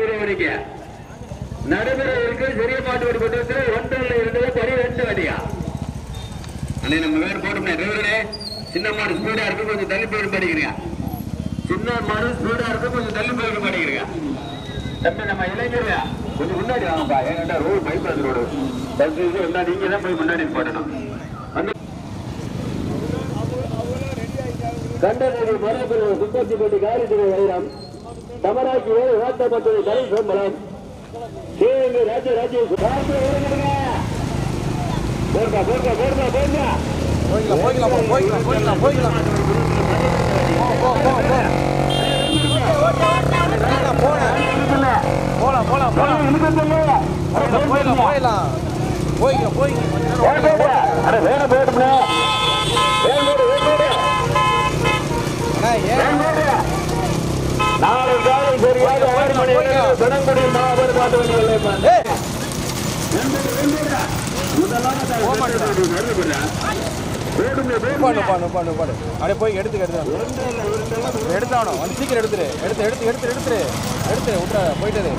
பிரிவினைக்கு பேரும் சிறிய மாட்டு பட்டத்தில் ஒன்றில் இருந்தது பரி அடியா அண்ணே நம்ம வேறு போட்டோம்னே டிரைவரே சின்ன மாடு ஸ்பீடா இருக்கு கொஞ்சம் தள்ளி போயிட்டு படிக்கிறீங்க. சின்ன மாடு ஸ்பீடா இருக்கு கொஞ்சம் தள்ளி போயிட்டு படிக்கிறீங்க. தம்பி நம்ம இளைஞர் கொஞ்சம் முன்னாடி வாங்கப்பா. ஏன்னா ரோடு பைபாஸ் ரோடு பஸ் இருந்தா நீங்க தான் போய் முன்னாடி போடணும். வந்து. கண்டனடி மரபுரம் சுப்பத்திப்பட்டி காரித்துறை வைரம் தமராக்கி வேறு வாத்தப்பட்டது தலை சம்பளம் சிவகங்கை ராஜ ராஜேஷ் பார்த்து ஓடுங்க போர்க்கா போர்க்கா போர்க்கா போர்க்கா போய்க்கலாம் போய்க்கலாம் போய்க்கலாம் போய்க்கலாம் போய்க்கலாம். போ போ மாபெரும் பாட்டு வண்டிகள் ஏய் பாடு பாடு பாடு பாடு அப்படியே போய் எடுத்துக்க எடுத்து எடுத்தாகணும். வந்து சீக்கிரம் எடுத்துரு. எடுத்து எடுத்து எடுத்து எடுத்துரு. எடுத்து விட்ற போயிட்டது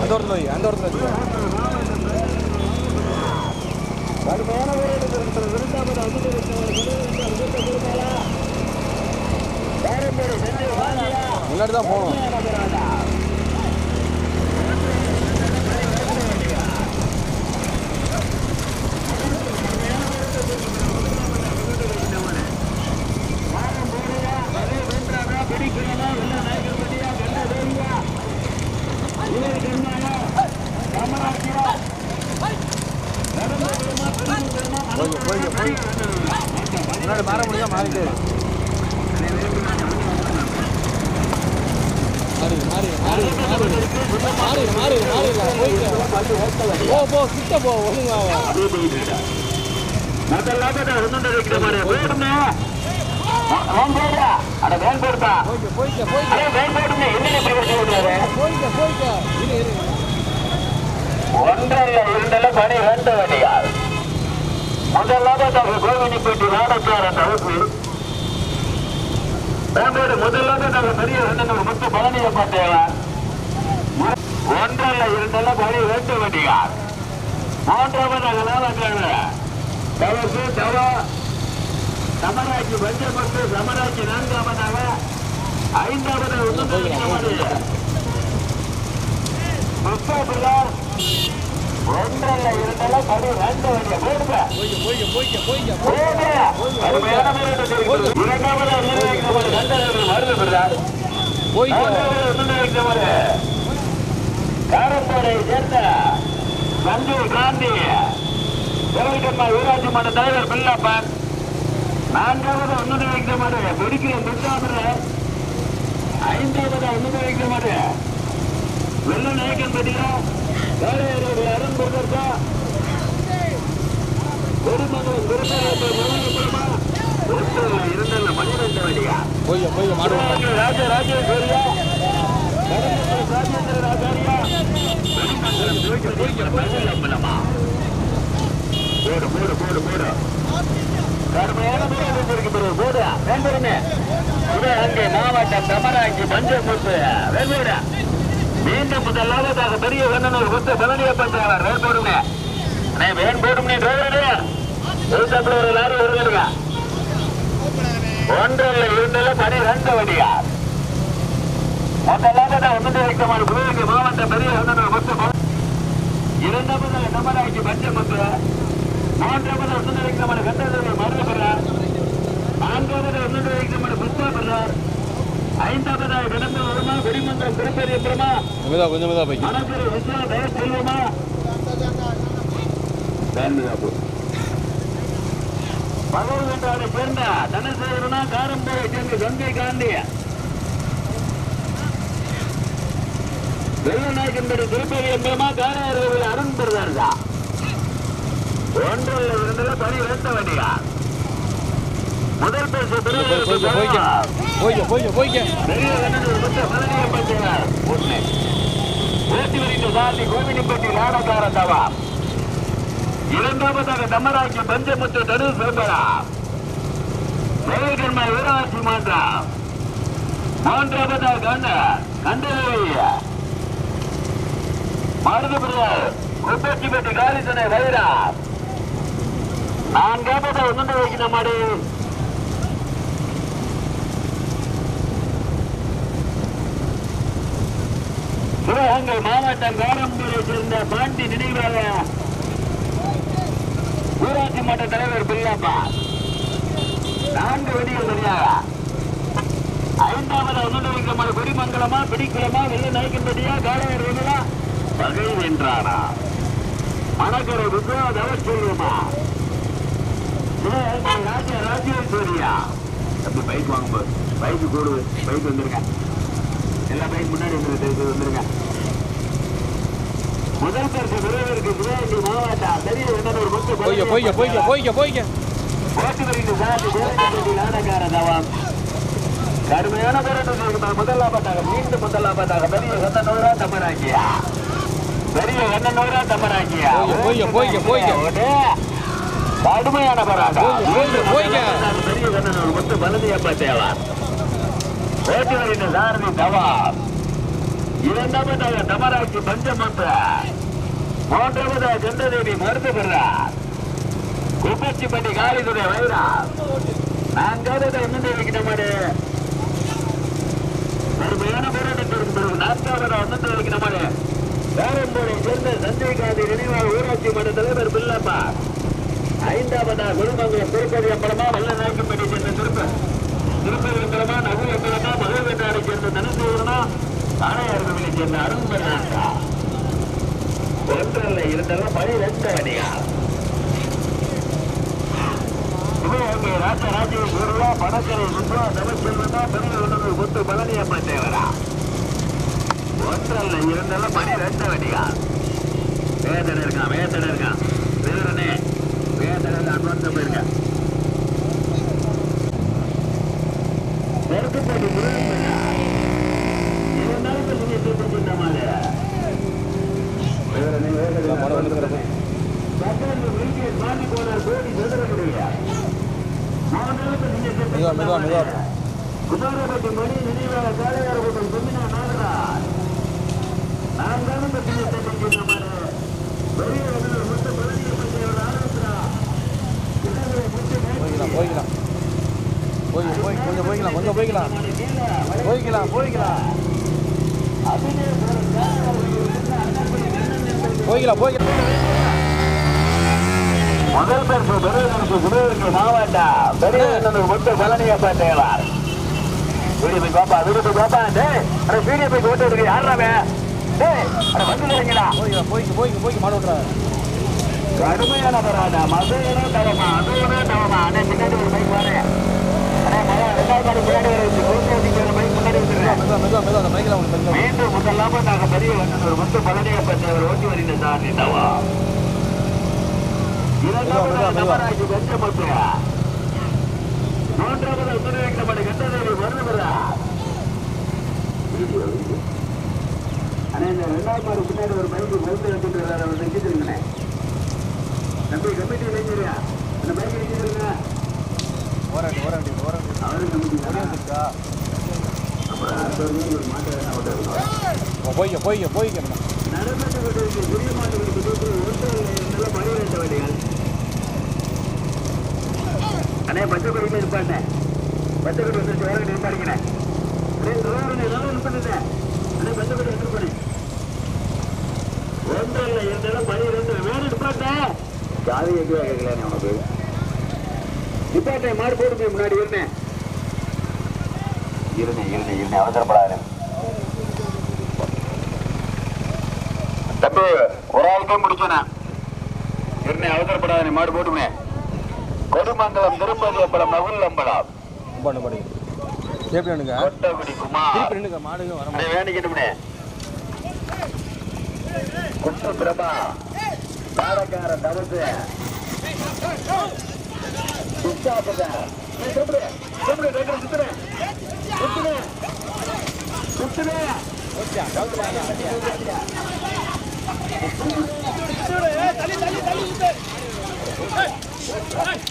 அந்த அந்த வச்சுக்கோ முன்னாடி தான் போகணும் போய் போய் போய் முன்னாடி மாற முடியுதா மாறிட்டு இரு. மாறி மாறி மாறி மாறி மாறி மாறி மாறி போ போ கிட்ட போ ஒழுங்கா வா. அட வேன் போடுப்பா போய்க்க போய்க்க அட வேன் போடுங்க என்ன பிரச்சனை விடுறாரு போய்க்க போய்க்க இரு இரு ஒன்றல்ல இரண்டல்ல பணி ரெண்டு வண்டியால் முதலாவதாக கோவினிப்பட்டி நாடக்கார தவிர்ப்பு முதலாவதாக பெரிய ரெண்டு ஒன்றல்ல இரண்டல்ல பணி ரெண்டு மூன்றாவதாக தவிர்ப்பு தவா. சமராட்சி பஞ்சமத்து சமராட்சி நான்காவதாக ஐந்தாவது முஸ்தாபில்லார் ஒன்றல்ல இரண்டல்ல பணி ரெண்டு வண்டியா போடுங்க. இரண்டாவது மருந்து நிர்ணயிக்கப்பட்ட காரப்பாறை சேர்ந்த சஞ்சீவ் காந்தி. தேவடிக்கம்மா ஊராட்சி மன்ற தலைவர் பில்லப்பன் நான்காவது ஒன்று வைக்கப்பட்ட பெருக்கிற முத்தாமர ஐந்தாவது ஒன்று வைக்கப்பட்ட வெள்ள நாயக்கன் பட்டியா வேலையாளர்கள் அருண் கொடுத்தா குடும்பங்கள் குருமா இருந்தல்ல மணிவந்த வழியா மாடுவோம் ராஜ ராஜேஸ்வரியா ராஜேந்திர ராஜாரியா போடு போடு போடு போடு கடுமையான முறையில் இருக்கு பிறகு போடு வேண்டுமே சிவகங்கை மாவட்டம் தமராங்கி பஞ்சமுத்து வேண்டுடா மீண்டும் முதலாவதாக பெரிய கண்ணனூர் குத்து பழனியப்பன் தேவர் வேன் போடுங்க. அண்ணே வேன் போடுங்க டிரைவரு எழுத்தாப்புல ஒரு லாரி வருதுங்க ஒன்றல்ல இரண்டுல பனிரெண்டு வண்டியா? முதலாவதா ஒன்று வைக்கமான சிவகங்கை மாவட்ட பெரிய இரண்டாவது நமராட்சி பஞ்சமுத்து மூன்றாவது ஒன்று வைக்கமான கண்டதவர் மருதபுரம் நான்காவது ஒன்று ஐந்தாவதாக கடந்த வருமா வெடிமந்திரம் திருப்பதி பிரமா கொஞ்சம் மனசுல விஸ்வா தய செல்வமா பகவன் என்றாரை சேர்ந்த தனசேகரனா காரம்பூரை சேர்ந்த கங்கை காந்தி. வெள்ளநாயக்கன்படி திருப்பதி என்பமா காரையார்கள் அருண் பெறுவார்களா? ஒன்றில் இரண்டுல பணி வேண்ட வண்டியா? முதல் பேச போய்க்க போய்க்க போய்க்க. பெரிய பழனியம் பட்டியார் ஒண்ணு. ஓட்டி வரிந்த சாந்தி கோவிலிப்பட்டி நாடகார தவா இரண்டாவதாக தமராக்கி பஞ்சமுத்து தரு சிதம்பரா. ஜெயகர்மா வீரவாசி மாண்டா மூன்றாவதாக கண்டலேய காலிசனை வைரா. நான்காவதாக ஒன்று வைக்கிற மாடு. சிவகங்கை மாவட்டம் காரம்பூரை சேர்ந்த பாண்டி நினைவாக ஊராட்சி மன்ற தலைவர் பிள்ளைப்பா நான்கு வெடிகள் சரியாக. ஐந்தாவது ஒன்றிணைக்கப்பட குடிமங்கலமா பிடிக்குளமா வெள்ள நாய்க்கின்படியா காலையர் வேணுமா பகை வென்றானா? மனக்கரை வித்வா தவச்சொல்லுமா சொல்லுமா? ராஜேஸ்வரியா அப்படி பைக் வாங்கும்போது பைக் கூடு பைக் வந்துருங்க எல்லா பைக் முன்னாடி வந்துருக்கு வந்துருங்க முதல் பரிசு விரைவிற்கு சிவகங்கை மாவட்டம் பெரிய ஒரு மொத்த போய்க்க போய்க்க போய்க்க. போய்க்க போய்க்க ஓட்டுவரின் சார்ந்து தேவைப்பட்ட நாடகார தவம் கடுமையான போராட்டம் முதலாபத்தாக மீண்டும் முதலாபத்தாக பெரிய கண்ணனூரா தம்மராக்கியா பெரிய கண்ணனூரா தம்மராக்கியா போய்க்க, கடுமையான போராட்டம். பெரிய கண்ணனூர் முத்து பலதியப்ப தேவா ஓட்டுவரின் சாரதி தவம் இரண்டாவதாக தமராக்கி பஞ்சமன்ற மூன்றாவதாக சந்திரதேவி மருந்து பெறார் குப்பச்சிப்பட்டி காளிதுரை வைரா நான்காவது ஒன்று வைக்கிற மாதிரி கடுமையான போராட்டத்திற்கு பிறகு நான்காவது ஒன்று வைக்கிற மாதிரி வேரம்போரை சேர்ந்த சஞ்சய் காந்தி நினைவாக ஊராட்சி மன்ற தலைவர் பில்லப்பா ஐந்தாவதா குருமங்கலம் திருப்பதி அம்பலமா வெள்ள நாயக்கப்பட்டி சேர்ந்த திருப்ப. திருப்பதி அம்பலமா நகு அம்பலமா மதுவெட்டாரை சேர்ந்த தனசூரனா ஆணையார்களை சேர்ந்த அருண் பெருநாட்டா ஒன்றல்ல இருந்தாலும் பணி ரெண்டு அடியா. சிவகங்கை ராஜ ராஜேஸ்வரா பணக்கரை சுற்றுலா தவச்செல்வனா பெரிய உணவு முத்து பழனியப்ப தேவரா ஒன்றல்ல இருந்தாலும் பணி ரெண்டு வேதனை இருக்கான் வேதனை இருக்கான் வீரனே வேதனை அட்வான்ஸ் போயிருக்க நெருக்கப்பட்டு இருந்தாலும் நீங்க தூக்கிட்டு மாதிரி வேதனை மழை வேதனை வந்துருக்குற மெதுவா மெதுவா மெதுவா குமாரபட்டி மணி நினைவாக காளையார் கூட்டம் செமினா நாகராஜ் நான்காவது பத்தியை தட்டிக்கின்ற மாதிரி பெரிய முத்த பழனியை பற்றியவர் ஆலோசனா இதனை போய்க்கலாம் போய்க்கலாம். போய் போய் கொஞ்சம் போய்க்கலாம் கொஞ்சம் போய்க்கலாம். போய்க்கலாம் போய்க்கலாம். போய்க்கலாம் போய்க்கலாம். முதல் பரிசு பெருவதற்கு சிவகங்கை மாவட்டம். பெரிய முத்து பழனியப்பா தேவார். வீடியோ போய் பாப்பா வீடியோ போய் பாப்பா அட வீடியோ போய் ஓட்டு இருக்கு யாராவே டேய் அட வந்து இல்லைங்களா போய்க்கலாம் போய்க்கு போய்க்கு போய்க்கு மாடு விட்றாரு கடுமையான போராட்டம். மதுரை தவமா அதுவுமே தவமா அண்ணே பின்னாடி ஒரு பைக் வாரு மீண்டும் முதலாம நாங்க பெரிய வண்ணன் ஒரு முத்து ஓட்டி வருகின்ற சார் இரண்டாவது மெதுவா, மெதுவா. மூன்றாவது உத்தரவிக்கப்பட்ட கண்டதேவி வருதுகிறா அண்ணே இந்த ரெண்டாவது மாடு பின்னாடி ஒரு பைக்கு மருந்து எடுத்துட்டு அவர் நிற்கிதுங்கண்ணே தம்பி கமிட்டி இளைஞரியா அந்த பைக் நிற்கிதுங்க ஓராண்டி ஓராண்டி போய்க்க போய்க்க போய்க்க நடைபெற்று புதிய மாநிலங்களுக்கு தூக்கி ஒருத்தர் மணி வேண்ட அண்ணே பச்சை கொடியில் இருப்பாண்ணே பச்சை கொடி வேற கட்டி அண்ணே பச்சை கொடி எடுத்து போனேன் இருந்தாலும் பணி ரெண்டு வேற ஜாதி எங்கேயா கேட்கல உனக்கு? நிப்பாட்டேன் மாடு போட்டு போய் முன்னாடி இருந்தேன் இருந்தேன் இருந்தேன் இருந்தேன் அவசரப்படாது தம்பி ஒரு ஆளுக்கே முடிச்சேன். இருந்தேன் அவசரப்படாத மாடு போட்டுமே கொடுமங்கலம் திருப்பதி அம்பலம் நகுல் அம்பலம் பண்ணு பண்ணுங்க எப்படி நின்னுங்க கொட்டகுடி குமார் திருப்பி நின்னுங்க மாடுங்க வர அடே வேணிக்கிட்டுமே குட்டு பிரபா தாரக்கார தவசு சுத்தாபத சுத்துடு சுத்துடு ரெண்டு சுத்துடு சுத்துடு சுத்துடு மாட்டேன் ஏய்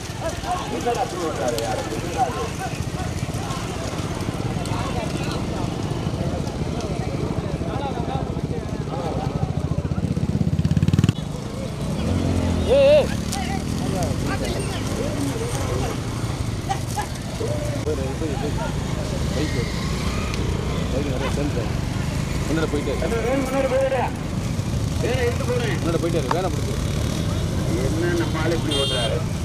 male primo 3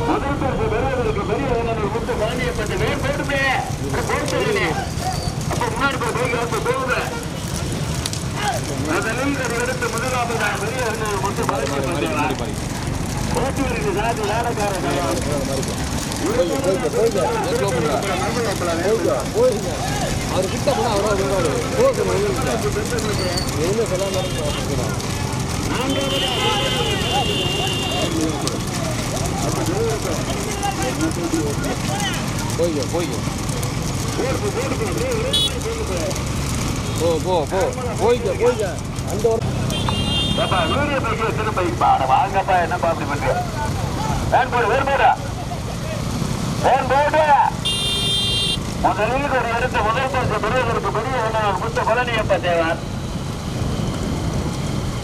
முதல் பரிசு பெறுவதற்கு பெரிய வேணும் முத்து பாண்டியப்பட்ட வேன் போடுமே போட்டு அப்ப முன்னாடி போய் போய் போகுது முதலில் ஒரு எடுத்து முதலாவதாக பெரிய முத்து முன்னாடி போட்டி வருது சாதி நாடகாரன் அவர் கிட்ட போனால் அவராக வருவார் போக எதுவுமே சொல்லாம இருக்கிறான் போய்க்க போய்க்க போ போ போ போய்க்க போய்க்க அந்த ஒரு ஏப்பா வீடியோ பைக்கில் சின்ன பைக் அட வாங்கப்பா என்னப்பா அப்படி பண்ற வேன் போடு வேன் போடு வேன் போடு முதலில் ஒரு எடுத்து முதல் பரிசு பெறுவதற்கு பெரிய வேணும் முத்த பழனியப்பா தேவார்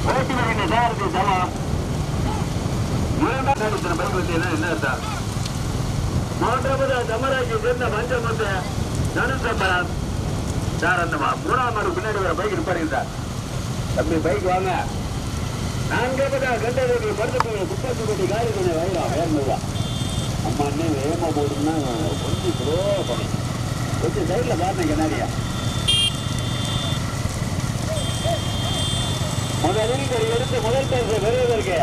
ஓட்டி வருகின்ற சாரதி சமம் இரண்டாம் இடத்துல பைக் வந்தீங்கன்னா என்ன அர்த்தம்? மூன்றாவது தமராஜி சேர்ந்த மஞ்சள் முத்த தனுசம்பரம் சார் அந்த மூணாம் மாடு பின்னாடி வர பைக் இருப்பாருங்க தம்பி பைக் வாங்க. நான்காவதா கண்டதுக்கு படுத்து துப்பாக்கி கொட்டி காலி கொஞ்சம் வைரா வேறா அம்மா அண்ணன் வேகமா போடுன்னா கொஞ்சம் ஸ்லோ பண்ணி கொஞ்சம் சைடில் பாருங்க கண்ணாடியா. முதலில் எடுத்து முதல் பரிசு பெறுவதற்கு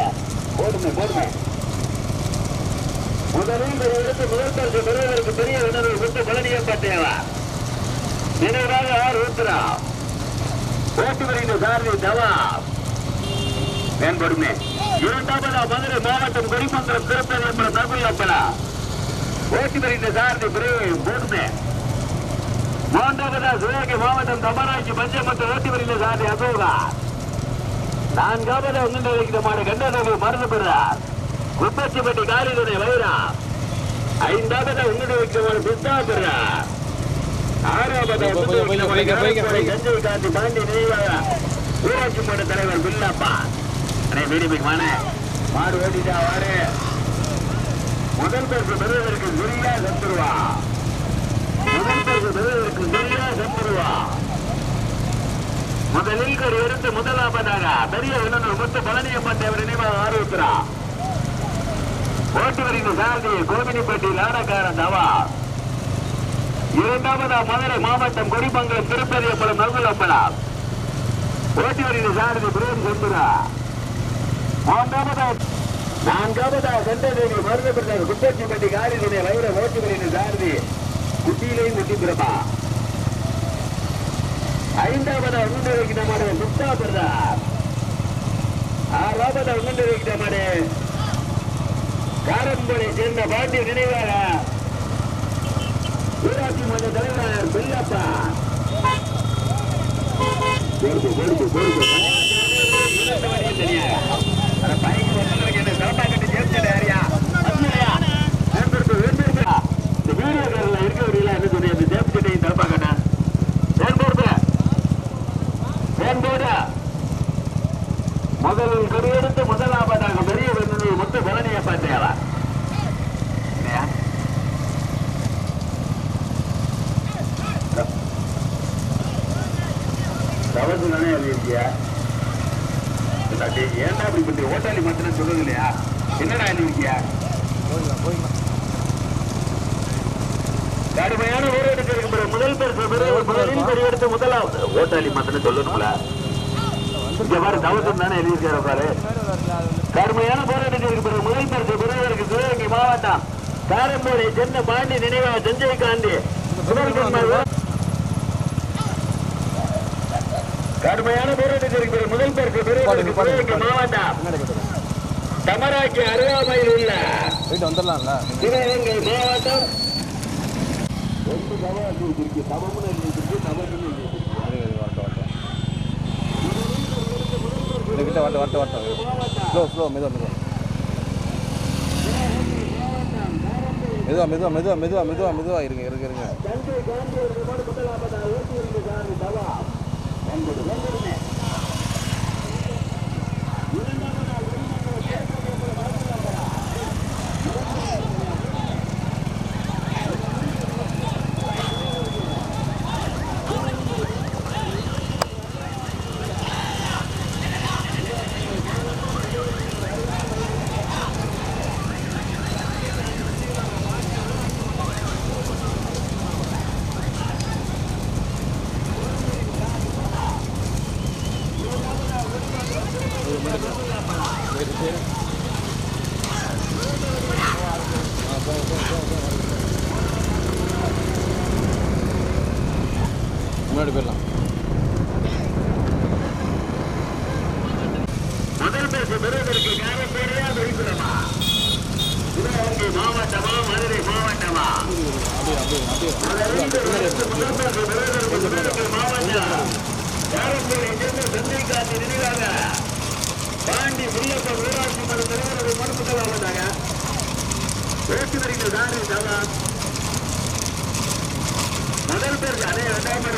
போடுமே போடுமே முதலில் எடுத்து முதல் பரிசு பெறுவதற்கு பெரிய உணர்வு விட்டு பழனியப்பட்டேவா நினைவாக ஆர் ஊத்துரா வருகின்ற சாரதி தவா மேம்படுமே. இரண்டாவதா மதுரை மாவட்டம் கொடிமங்கலம் திருப்பதி என்பது ஓட்டி வருகின்ற சாரதி போடுமே மூன்றாவதா சிவகங்கை மாவட்டம் தமராட்சி பஞ்சமத்து ஓட்டி வருகின்ற சாரதி அசோகா. நான்காவதா உங்கள் வைக்கிற மாடு கண்டனவு மருந்து பெறார் குப்பச்சிப்பட்டி காலிதுனை வைரா ஐந்தாவதா உங்கள் வைக்கிற மாடு பிஸ்தா பெறார் ஆறாவதா. கஞ்சை காந்தி பாண்டி நினைவாக ஊராட்சி மன்ற தலைவர் பில்லப்பா வானே. மாடு ஓட்டிட்டா வாரு. முதல் பரிசு பெறுவதற்கு துரியா சத்துருவா முதல் பரிசு பெறுவதற்கு சத்துருவா முதலில் ஒரு எடுத்து முதலாவதாக பெரிய விலங்கு முத்து பழனியம்மன் தேவர் நினைவாக ஆரோக்கிரா ஓட்டு வருகின்ற சாரதி கோவினிப்பட்டி லாடக்காரன் தவா. இரண்டாவதா மதுரை மாவட்டம் கொடிமங்கலம் திருப்பதியப்படம் நல்குலப்படம் ஓட்டி வருகிற சாரதி பிரேம் செம்புரா. மூன்றாவதா நான்காவதா சென்றவர்கள் மருந்து பெற்றார் குப்பச்சிப்பட்டி காரினுடைய வைர ஓட்டி வருகிற சாரதி குட்டியிலையும் குட்டி பிரபா. ஐந்தாவதா உண்டு வைக்கிற மாடு முக்தா பிரதார் ஆறாவதா உண்டு வைக்கிற மாடு. காரம்பொழி சேர்ந்த பாண்டிய நினைவாக ஊராட்சி மன்ற தலைவர் பில்லப்பா பொறுப்பு பொறுப்பு பொறுப்பு பைக் இருக்கிய ஏன்டா அப்படி பண்ணி ஓட்டாளி மாத்திரம் சொல்றது இல்லையா என்னடா எழுதி இருக்கியா போய்க்கலாம் போய்க்கலாம் கடுமையான ஊரடங்கு பிறகு முதல் பரிசு முதலில் பெரிய எடுத்து முதலாவது ஓட்டாளி மாத்திரம் சொல்லணும்ல? இங்க பாரு தவசம் தானே எழுதியிருக்காரு பாரு. கடுமையான போராட்டத்திற்கு பிறகு முதல் பரிசு பெறுவதற்கு சிவகங்கை மாவட்டம். காரம்போடி சென்னை பாண்டி நினைவாக தஞ்சை காந்தி கடுமையான போராட்டத்திற்கு பிறகு முதல் பரிசு பெறுவதற்கு சிவகங்கை மாவட்டம். தமராக்கி அருகாமையில் உள்ள போயிட்டு வந்துடலாம்ல. சிவகங்கை மாவட்டம். ஒன்று தவறு இருக்கு தவறுன்னு இருக்கு தவறுன்னு வரட்டும் வரட்டும் வரட்டும் ஸ்லோ ஸ்லோ மெதுவா. மெதுவா மெதுவா மெதுவா மெதுவா மெதுவா மெதுவா இருங்க இருங்க இருங்க தஞ்சை காந்தி அவர்களோடு முதலாவதாக ஓட்டி இருந்த சாமி தவா என்பது வந்துடுமே முன்னாடி போயிடலாம் முதல் பேசு பெறுவதற்கு காரப்பேடியா வெளிப்புறமா சிவகங்கை மாவட்டமா மதுரை மாவட்டமா அப்படியே அப்படியே அப்படியே முதல் பேசு பெறுவதற்கு சிவகங்கை மாவட்டம் காரப்பேடை சேர்ந்த காந்தி நினைவாக பாண்டி முல்லப்ப ஊராட்சி மன்ற தலைவர்கள் மனு முதலாவதாக பேச்சு வருகிற தாரி முதல் பேருக்கு அதே இரண்டாம் பேர்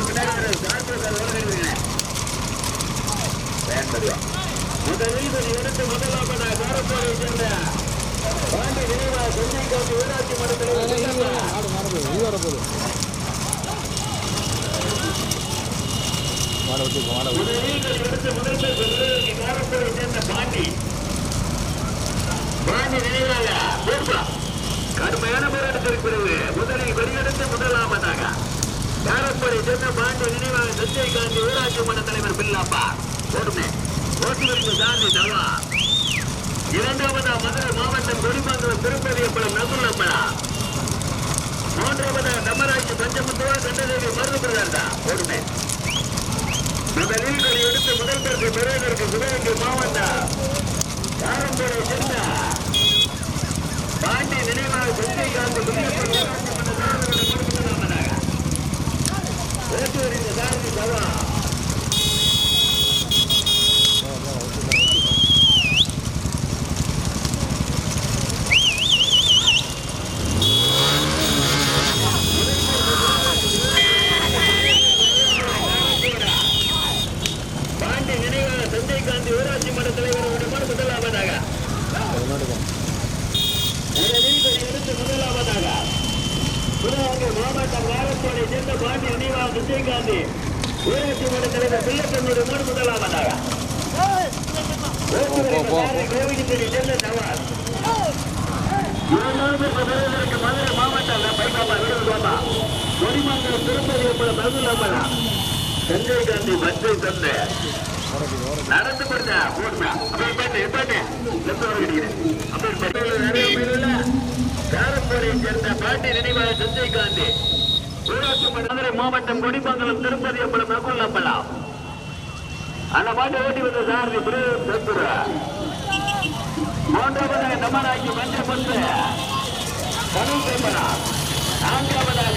வருகிறேன் முதலில் எடுத்து முதலாவதாக காரப்பேடை சேர்ந்த பாண்டி நினைவாக தந்தை காந்தி ஊராட்சி மன்ற தலைவர் ஆடு மாற போகுது இது வர போகுது மாட விட்டு மாட விட்டு முதலில் எடுத்து முதல் பேர் பெறுவதற்கு காரப்பேடை சேர்ந்த பாண்டி பாண்டி. நினைவாக பூர்வா கடுமையான போராட்டத்திற்கு பிறகு முதலில் வெளியெடுத்து முதலாவதாக காரப்பேடை சேர்ந்த பாண்டி நினைவாக சஞ்சய் காந்தி ஊராட்சி மன்ற தலைவர் பில்லாப்பா போடுமே போட்டு வருகிற காந்தி தவா இரண்டாவதா மதுரை மாவட்டம் கொடிமங்கலம் திருப்பதியப்படம் நகுலப்படா மூன்றாவதா தமராட்சி பஞ்சமுத்துவா கண்டதேவி மருந்து பிரதார்த்தா. போடுமே இந்த இதை எடுத்து முதல் பரிசு பெறுவதற்கு சிவகங்கை மாவட்டா காரம்பேடை சென்றா பாண்டி நினைவாக சஞ்சய் காந்தி முனியப்பன் ஊராட்சி மன்ற சாரதி சவா பாண்டி நினைவாக சஞ்சய் காந்தி ஊராட்சி மன்ற தலைவர்களுடைய மனு முதலாவதாக முன்னாடி போ முதலில் இதை எடுத்து முதலாவதாக சிவகங்கை மாவட்டம் வாரத்தோடை சேர்ந்த பாண்டி நினைவாக சஞ்சய் காந்தி ஊராட்சி மன்ற தலைவர் பிள்ளைப்பனுடைய மனு முதலாவதாக கோவிந்தரி சேர்ந்த தவார் இரண்டாவது பெறுவதற்கு மதுரை மாவட்டம் பைபாபா விருதுபாபா கொடிமங்கலம் திருப்பதி என்பது மதுலம்பலா சஞ்சய் காந்தி பச்சை தந்தை நடந்து கொடுத்தா போடுமா அப்படியே பாட்டு பாட்டு லெஃப்ட் வர நிறைய பேர் இல்ல காரப்போரை சேர்ந்த பாட்டி நினைவாக சஞ்சய் காந்தி. ஊராட்சி மதுரை மாவட்டம் கொடிமங்கலம் திருப்பதி அப்பளம் நகுல்லப்பலாம் அந்த பாட்டு ஓட்டி வந்த சாரதி பிரபுர மூன்றாவதாக தமராக்கி மஞ்சள் பந்து நான்காவதாக